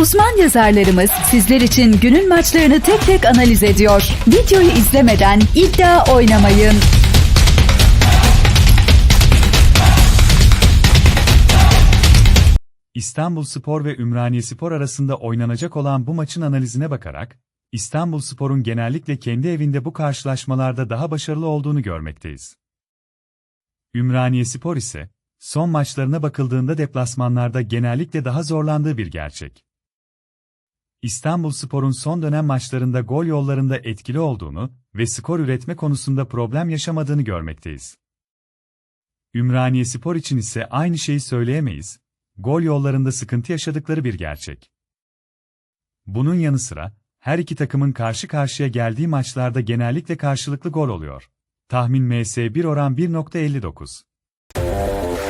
Uzman yazarlarımız sizler için günün maçlarını tek tek analiz ediyor. Videoyu izlemeden iddia oynamayın. İstanbul Spor ve Ümraniye Spor arasında oynanacak olan bu maçın analizine bakarak, İstanbul Spor'un genellikle kendi evinde bu karşılaşmalarda daha başarılı olduğunu görmekteyiz. Ümraniye Spor ise, son maçlarına bakıldığında deplasmanlarda genellikle daha zorlandığı bir gerçek. İstanbul Spor'un son dönem maçlarında gol yollarında etkili olduğunu ve skor üretme konusunda problem yaşamadığını görmekteyiz. Ümraniye Spor için ise aynı şeyi söyleyemeyiz, gol yollarında sıkıntı yaşadıkları bir gerçek. Bunun yanı sıra, her iki takımın karşı karşıya geldiği maçlarda genellikle karşılıklı gol oluyor. Tahmin MS1 oran 1.59.